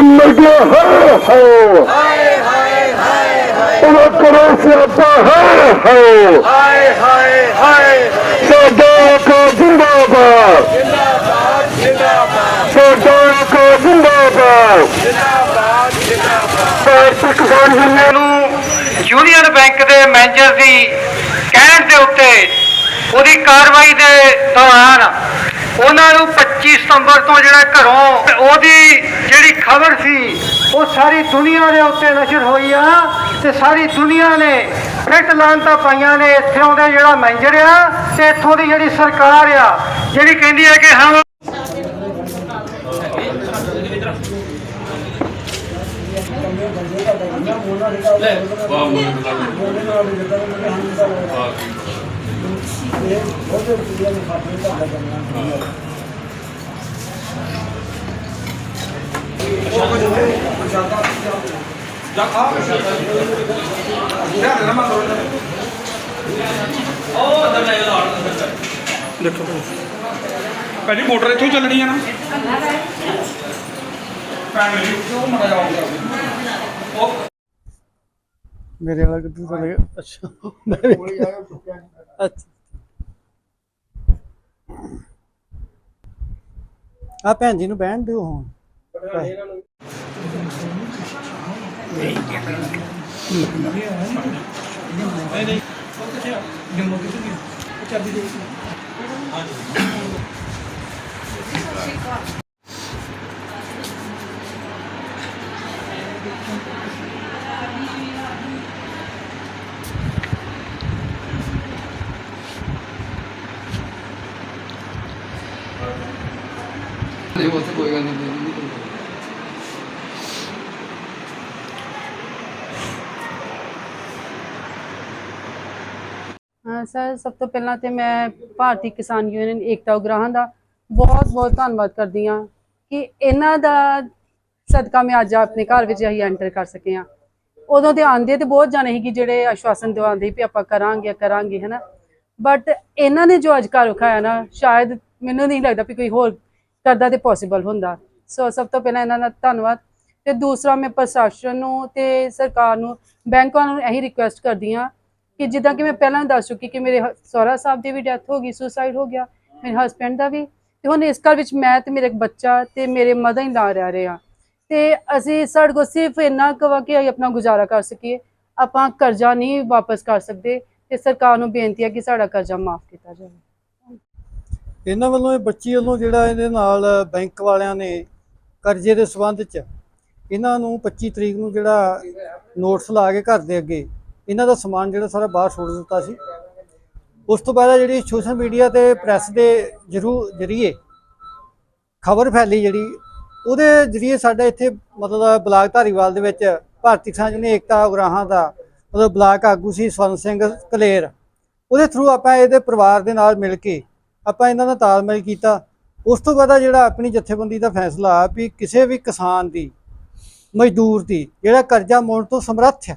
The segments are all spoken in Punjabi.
ਆਉਣ ਲੱਗਿਆ ਹੈ। ਹਾਏ ਹਾਏ ਹਾਏ ਹਾਏ ਉਹ ਕਰੋ ਸਿਆਪਾ ਹੈ ਹੋ। ਹਾਏ ਹਾਏ ਹਾਏ ਸਾਡਾ ਕੋ ਜਿੰਦਾਬਾਦ। ਜਿੰਦਾਬਾਦ ਜਿੰਦਾਬਾਦ ਸਾਡਾ ਕੋ ਜਿੰਦਾਬਾਦ। ਜਿੰਦਾਬਾਦ ਜਿੰਦਾਬਾਦ ਭਾਰਤੀ ਕਿਸਾਨ ਯੂਨੀਅਨ ਨੂੰ ਯੂਨੀਅਨ ਬੈਂਕ ਦੇ ਮੈਨੇਜਰ ਦੀ ਕਹਿਣ ਦੇ ਉੱਤੇ ਉਹਦੀ ਕਾਰਵਾਈ ਦੇ ਦੌਰਾਨ ਉਹਨਾਂ ਨੂੰ 25 ਸਤੰਬਰ ਤੋਂ ਜਿਹੜਾ ਘਰੋਂ ਉਹਦੀ ਜਿਹੜੀ ਖਬਰ ਸੀ ਉਹ ਸਾਰੀ ਦੁਨੀਆ ਦੇ ਉੱਤੇ ਨਸ਼ਰ ਹੋਈ ਆ ਤੇ ਸਾਰੀ ਦੁਨੀਆ ਨੇ ਫਿੱਟ ਲਾਂਤਾ ਪਾਈਆਂ ਨੇ ਇੱਥੇ ਆਉਂਦੇ ਜਿਹੜਾ ਮੈਨੇਜਰ ਆ ਤੇ ਇੱਥੋਂ ਦੀ ਜਿਹੜੀ ਸਰਕਾਰ ਆ ਜਿਹੜੀ ਕਹਿੰਦੀ ਹੈ ਕਿ ਹਾਂ ਦੇਖੋ। ਭਾਜੀ ਮੋਟਰ ਇੱਥੋਂ ਹੀ ਚੱਲਣੀ ਆ ਨਾ? ਭੈਣ ਮੇਰੀ ਉਹ ਮੜਾ ਜਾਊਗਾ ਉਹ ਮੇਰੇ ਵਾਲਾ ਕਿੱਥੇ ਚਲੇ ਗਿਆ? ਅੱਛਾ। ਮੈਂ ਵੀ- ਅੱਛਾ। ਆ ਭੈਣ ਜੀ ਨੂੰ ਬਹਿਣ ਦਿਓ ਹੁਣ। ਹਾਂ, ਸਰ, ਸਭ ਤੋਂ ਪਹਿਲਾਂ ਤੇ ਮੈਂ ਭਾਰਤੀ ਕਿਸਾਨ ਯੂਨੀਅਨ ਏਕਤਾ ਉਗਰਾਹਾਂ ਦਾ ਬਹੁਤ ਬਹੁਤ ਧੰਨਵਾਦ ਕਰਦੀ ਹਾਂ ਕਿ ਇਹਨਾਂ ਦਾ ਸਦਕਾ ਮੈਂ ਅੱਜ ਆਪਣੇ ਘਰ ਵਿੱਚ ਅਸੀਂ ਐਂਟਰ ਕਰ ਸਕੇ ਹਾਂ। ਉਦੋਂ ਤੇ ਆਂਦੇ ਤੇ ਬਹੁਤ ਜਾਣੇ ਸੀ ਕਿ ਜਿਹੜੇ ਆਸ਼ਵਾਸਨ ਦਿਵਾਉਂਦੇ ਵੀ ਆਪਾਂ ਕਰਾਂਗੇ ਕਰਾਂਗੇ, ਹਨਾ? ਬਟ ਇਹਨਾਂ ਨੇ ਜੋ ਅੱਜ ਘਰ ਵਿਖਾਇਆ ਨਾ, ਸ਼ਾਇਦ ਮੈਨੂੰ ਨਹੀਂ ਲੱਗਦਾ ਵੀ ਕੋਈ ਹੋਰ ਕਰਦਾ ਤੇ ਪੋਸੀਬਲ ਹੁੰਦਾ। ਸੋ ਸਭ ਤੋਂ ਪਹਿਲਾਂ ਇਹਨਾਂ ਦਾ ਧੰਨਵਾਦ। ਤੇ ਦੂਸਰਾ, ਮੈਂ ਪ੍ਰਸ਼ਾਸਨ ਨੂੰ ਤੇ ਸਰਕਾਰ ਨੂੰ, ਬੈਂਕਾਂ ਨੂੰ ਇਹੀ ਰਿਕੁਐਸਟ ਕਰਦੀ ਹਾਂ ਕਿ ਜਿੱਦਾਂ ਕਿ ਮੈਂ ਪਹਿਲਾਂ ਦੱਸ ਚੁੱਕੀ ਕਿ ਮੇਰੇ ਸਹੁਰਾ ਸਾਹਿਬ ਦੀ ਵੀ ਡੈਥ ਹੋ ਗਈ ਸੁਸਾਈਡ ਹੋ ਗਿਆ, ਮੇਰੇ ਹਸਬੈਂਡ ਦਾ ਵੀ। ਤੇ ਹੁਣ ਇਸ ਘਰ ਵਿੱਚ ਮੈਂ ਤੇ ਮੇਰੇ ਇੱਕ ਬੱਚਾ ਤੇ ਮੇਰੇ ਮਦਰ ਹੀ ਲਾ ਰਹਿ ਰਹੇ ਆ ਤੇ ਅਸੀਂ ਸਾਡੇ ਕੋਲ ਸਿਰਫ ਇੰਨਾ ਕੁ ਕਿ ਅਸੀਂ ਆਪਣਾ ਗੁਜ਼ਾਰਾ ਕਰ ਸਕੀਏ। ਆਪਾਂ ਕਰਜ਼ਾ ਨਹੀਂ ਵਾਪਸ ਕਰ ਸਕਦੇ ਤੇ ਸਰਕਾਰ ਨੂੰ ਬੇਨਤੀ ਹੈ ਕਿ ਸਾਡਾ ਕਰਜ਼ਾ ਮਾਫ ਕੀਤਾ ਜਾਵੇ। ਇਹਨਾਂ ਵੱਲੋਂ ਇਹ ਬੱਚੀ ਵੱਲੋਂ ਜਿਹੜਾ ਇਹਦੇ ਨਾਲ ਬੈਂਕ ਵਾਲਿਆਂ ਨੇ ਕਰਜ਼ੇ ਦੇ ਸਬੰਧ 'ਚ ਇਹਨਾਂ ਨੂੰ 25 ਤਰੀਕ ਨੂੰ ਜਿਹੜਾ ਨੋਟਿਸ ਲਾ ਕੇ ਘਰ ਦੇ ਅੱਗੇ ਇਹਨਾਂ ਦਾ ਸਮਾਨ ਜਿਹੜਾ ਸਾਰਾ ਬਾਹਰ ਸੁੱਟ ਦਿੱਤਾ ਸੀ। ਉਸ ਤੋਂ ਬਾਅਦ ਜਿਹੜੀ ਸੋਸ਼ਲ ਮੀਡੀਆ ਤੇ ਪ੍ਰੈਸ ਦੇ ਜਰੂ, ਜਰੀਏ ਖਬਰ ਫੈਲੀ ਜਿਹੜੀ, ਉਹਦੇ ਜਰੀਏ ਸਾਡਾ ਇੱਥੇ ਮਤਲਬ ਬਲਾਕ ਧਾਰੀਵਾਲ ਦੇ ਵਿੱਚ ਭਾਰਤੀ ਕਿਸਾਨ ਯੂਨੀਅਨ ਏਕਤਾ ਉਗਰਾਹਾਂ ਦਾ ਮਤਲਬ ਬਲਾਕ ਆਗੂ ਸੀ ਸਵਰਨ ਸਿੰਘ ਕਲੇਰ। ਉਹਦੇ ਥਰੂ ਆਪਾਂ ਇਹਦੇ ਪਰਿਵਾਰ ਦੇ ਨਾਲ ਮਿਲ ਕੇ ਆਪਾਂ ਇਹਨਾਂ ਦਾ ਤਾਲਮੇਲ ਕੀਤਾ। ਉਸ ਤੋਂ ਬਾਅਦ ਜਿਹੜਾ ਆਪਣੀ ਜਥੇਬੰਦੀ ਦਾ ਫੈਸਲਾ ਆ ਵੀ ਕਿਸੇ ਵੀ ਕਿਸਾਨ ਦੀ, ਮਜ਼ਦੂਰ ਦੀ ਜਿਹੜਾ ਕਰਜ਼ਾ ਮੋੜਨ ਤੋਂ ਸਮਰੱਥ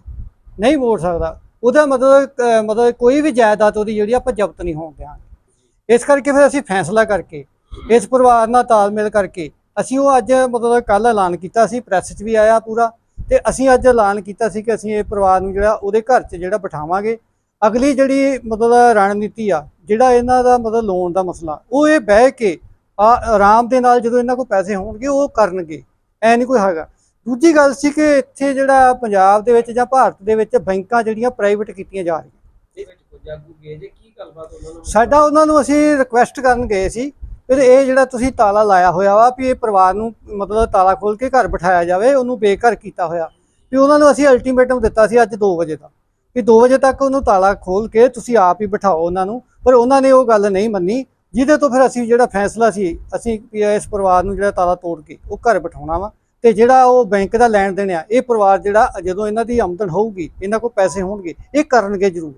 ਨਹੀਂ ਮੋੜ ਸਕਦਾ, ਉਹਦਾ ਮਤਲਬ ਮਤਲਬ ਕੋਈ ਵੀ ਜਾਇਦਾਦ ਉਹਦੀ ਜਿਹੜੀ ਆਪਾਂ ਜ਼ਬਤ ਨਹੀਂ ਹੋਣ ਦਿਆਂਗੇ। ਇਸ ਕਰਕੇ ਫਿਰ ਅਸੀਂ ਫੈਸਲਾ ਕਰਕੇ, ਇਸ ਪਰਿਵਾਰ ਨਾਲ ਤਾਲਮੇਲ ਕਰਕੇ ਅਸੀਂ ਉਹ ਅੱਜ ਮਤਲਬ ਕੱਲ ਐਲਾਨ ਕੀਤਾ ਸੀ, ਪ੍ਰੈਸ 'ਚ ਵੀ ਆਇਆ ਪੂਰਾ ਤੇ ਅਸੀਂ ਅੱਜ ਐਲਾਨ ਕੀਤਾ ਸੀ ਕਿ ਅਸੀਂ ਇਹ ਪਰਿਵਾਰ ਨੂੰ ਜਿਹੜਾ ਉਹਦੇ ਘਰ 'ਚ ਜਿਹੜਾ ਬਿਠਾਵਾਂਗੇ। ਅਗਲੀ ਜਿਹੜੀ ਮਤਲਬ ਰਣਨੀਤੀ ਆ ਜਿਹੜਾ ਇਹਨਾਂ ਦਾ ਮਤਲਬ ਲੋਨ ਦਾ ਮਸਲਾ, ਉਹ ਇਹ ਬਹਿ ਕੇ ਆ ਆਰਾਮ ਦੇ ਨਾਲ ਜਦੋਂ ਇਹਨਾਂ ਕੋਲ ਪੈਸੇ ਹੋਣਗੇ, ਉਹ ਕਰਨਗੇ। ਐ ਨਹੀਂ ਕੋਈ ਹੈਗਾ। ਦੂਜੀ ਗੱਲ ਸੀ ਕਿ ਇੱਥੇ ਜਿਹੜਾ ਪੰਜਾਬ ਦੇ ਵਿੱਚ ਜਾਂ ਭਾਰਤ ਦੇ ਵਿੱਚ ਬੈਂਕਾਂ ਜਿਹੜੀਆਂ ਪ੍ਰਾਈਵੇਟ ਕੀਤੀਆਂ ਜਾ ਰਹੀਆਂ। ਸਾਡਾ ਉਹਨਾਂ ਨੂੰ ਅਸੀਂ ਰਿਕੁਐਸਟ ਕਰਨ ਗਏ ਸੀ, ਫਿਰ ਇਹ ਜਿਹੜਾ ਤੁਸੀਂ ਤਾਲਾ ਲਾਇਆ ਹੋਇਆ ਵਾ ਵੀ ਇਹ ਪਰਿਵਾਰ ਨੂੰ ਮਤਲਬ ਤਾਲਾ ਖੋਲ ਕੇ ਘਰ ਬਿਠਾਇਆ ਜਾਵੇ, ਉਹਨੂੰ ਬੇਘਰ ਕੀਤਾ ਹੋਇਆ। ਵੀ ਉਹਨਾਂ ਨੂੰ ਅਸੀਂ ਅਲਟੀਮੇਟਮ ਦਿੱਤਾ ਸੀ ਅੱਜ 2 ਵਜੇ ਦਾ। ਵੀ 2 ਵਜੇ ਤੱਕ ਉਹਨੂੰ ਤਾਲਾ ਖੋਲ ਕੇ ਤੁਸੀਂ ਆਪ ਹੀ ਬਿਠਾਓ ਉਹਨਾਂ ਨੂੰ, ਪਰ ਉਹਨਾਂ ਨੇ ਉਹ ਗੱਲ ਨਹੀਂ ਮੰਨੀ, ਜਿਹਦੇ ਤੋਂ ਫਿਰ ਅਸੀਂ ਜਿਹੜਾ ਫੈਸਲਾ ਸੀ, ਅਸੀਂ ਵੀ ਇਸ ਪਰਿਵਾਰ ਨੂੰ ਜਿਹੜਾ ਤਾਲਾ ਤੋੜ ਕੇ ਉਹ ਘਰ ਬਿਠਾਉਣਾ ਵਾ ਤੇ ਜਿਹੜਾ ਉਹ ਬੈਂਕ ਦਾ ਲੈਣ ਦੇਣ ਆ, ਇਹ ਪਰਿਵਾਰ ਜਿਹੜਾ ਜਦੋਂ ਇਹਨਾਂ ਦੀ ਆਮਦਨ ਹੋਊਗੀ, ਇਹਨਾਂ ਕੋਲ ਪੈਸੇ ਹੋਣਗੇ, ਇਹ ਕਰਨਗੇ ਜ਼ਰੂਰ।